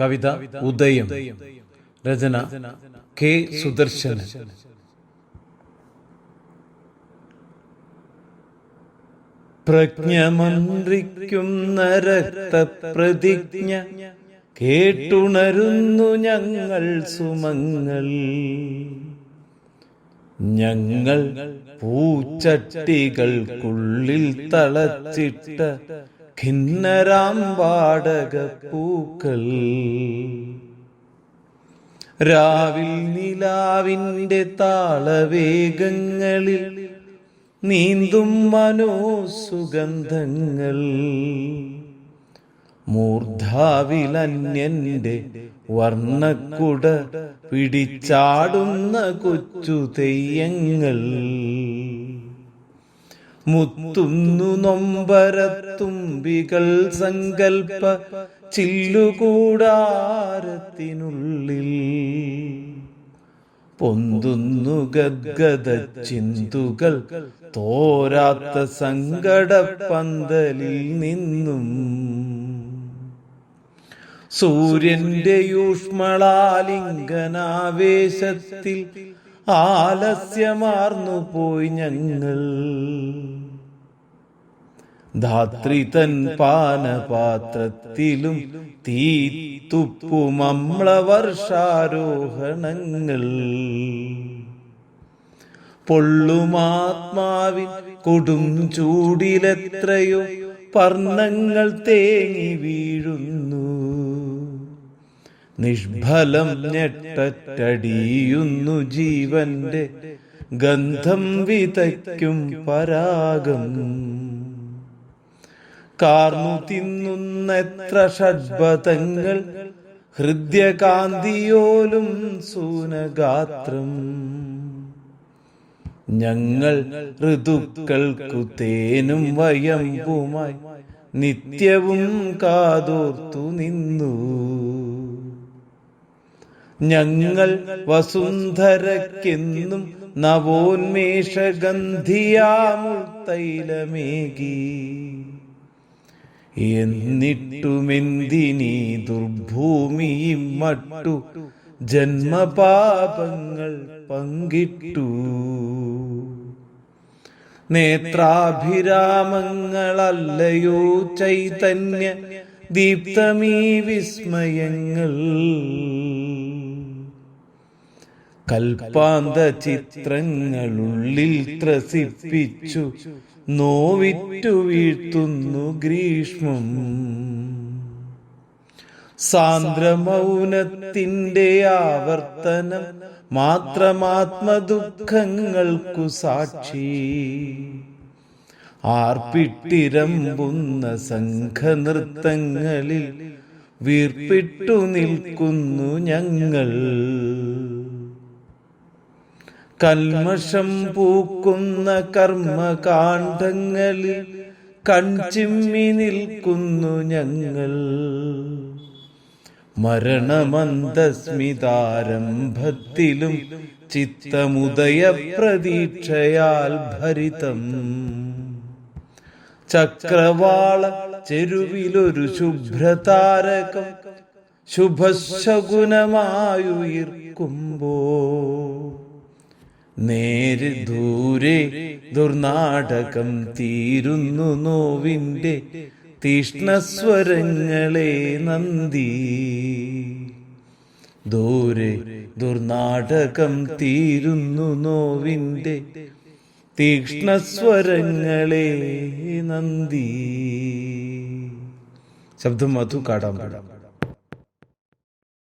കവിത ഉദയം. രചന കെ സുദർശൻ പ്രജ്ഞമന്ത്രിക്കുന്ന രക്തപ്രതിജ്ഞ കേട്ടുണരുന്നു ഞങ്ങൾ സുമങ്ങൾ. ഞങ്ങൾ പൂച്ചട്ടികൾക്കുള്ളിൽ തളച്ചിട്ട ഖിന്നരാം വാടക പൂക്കൾ രാവിൽ നിലാവിന്റെ താളവേഗങ്ങളിൽ നീന്തും മനോസുഗന്ധങ്ങൾ. മൂർധാവിലന്യന്റെ വർണക്കുട പിടിച്ചാടുന്ന കൊച്ചു തെയ്യങ്ങൾ. മുത്തുന്നു നൊമ്പരത്തുമ്പികൾ സങ്കൽപ്പ ചില്ലുകൂടാരത്തിനുള്ളിൽ. പൊന്തുന്നു ഗദ്ഗത ചിന്തുകൾ തോരാത്ത സങ്കടപ്പന്തലിൽ നിന്നും. സൂര്യന്റെ യൂഷ്മളാലിംഗനാവേശത്തിൽ ആലസ്യമാർന്നു പോയി ഞങ്ങൾ. ധാത്രി തൻ പാനപാത്രത്തിലും തീ തുപ്പുമമ്ലവർഷാരോഹണങ്ങൾ പൊള്ളുമാത്മാവിൻ കൊടും ചൂടിലെത്രയോ പർണങ്ങൾ തേങ്ങി വീഴുന്നു. നിഷ്ഫലം ഞെട്ടറ്റടിയുന്നു ജീവന്റെ ഗന്ധം വിതയ്ക്കും പരാഗം. കാർന്നു തിന്നുന്നെത്ര ഷഡ്പഥങ്ങൾ ഹൃദ്യകാന്തിയോലും സൂനഗാത്രം. ഞങ്ങൾ ഋതുക്കൾക്കു തേനും വയമ്പുമായി നിത്യവും കാതോർത്തു നിന്നു. ഞങ്ങൾ വസുന്ധരക്കെന്നും നവോന്മേഷഗന്ധിയാമുത്തൈലമേകി എന്നിട്ടുമെന്തിനി ദുർഭൂമിയും മട്ടു ജന്മപാപങ്ങൾ പങ്കിട്ടു. നേത്രാഭിരാമങ്ങളല്ലയോ ചൈതന്യ ദീപ്തമീ വിസ്മയങ്ങൾ. കൽപ്പാന്ത ചിത്രങ്ങളുള്ളിൽ ത്രസിപ്പിച്ചു നോവിറ്റു വീഴ്ത്തുന്നു ഗ്രീഷ്മം. സാന്ദ്രമൗനത്തിന്റെ ആവർത്തനം മാത്രമാത്മദുഃഖങ്ങൾക്കു സാക്ഷി. ആർപ്പിട്ടിരമ്പുന്ന സംഘനൃത്തങ്ങളിൽ വീർപ്പിട്ടു നിൽക്കുന്നു ഞങ്ങൾ. കൽമഷം പൂക്കുന്ന കർമ്മകാണ്ഡങ്ങളിൽ കൺചിമ്മി നിൽക്കുന്നു ഞങ്ങൾ. മരണമന്ദസ്മിതാരംഭത്തിലും ചിത്തമുദയ പ്രതീക്ഷയാൽ ഭരിതം. ചക്രവാള ചെരുവിലൊരു ശുഭ്രതാരകം ശുഭശകുനമായുയിർക്കുമ്പോ നേര് ദൂരെ ദുർനാടകം തീരുന്നു നോവിന്റെ തീഷ്ണസ്വരങ്ങളെ നന്ദി. ദൂരെ ദുർനാടകം തീരുന്നു നോവിന്റെ തീക്ഷ്ണസ്വരങ്ങളെ നന്ദി. ശബ്ദം മധു കാടാൻ പാടാം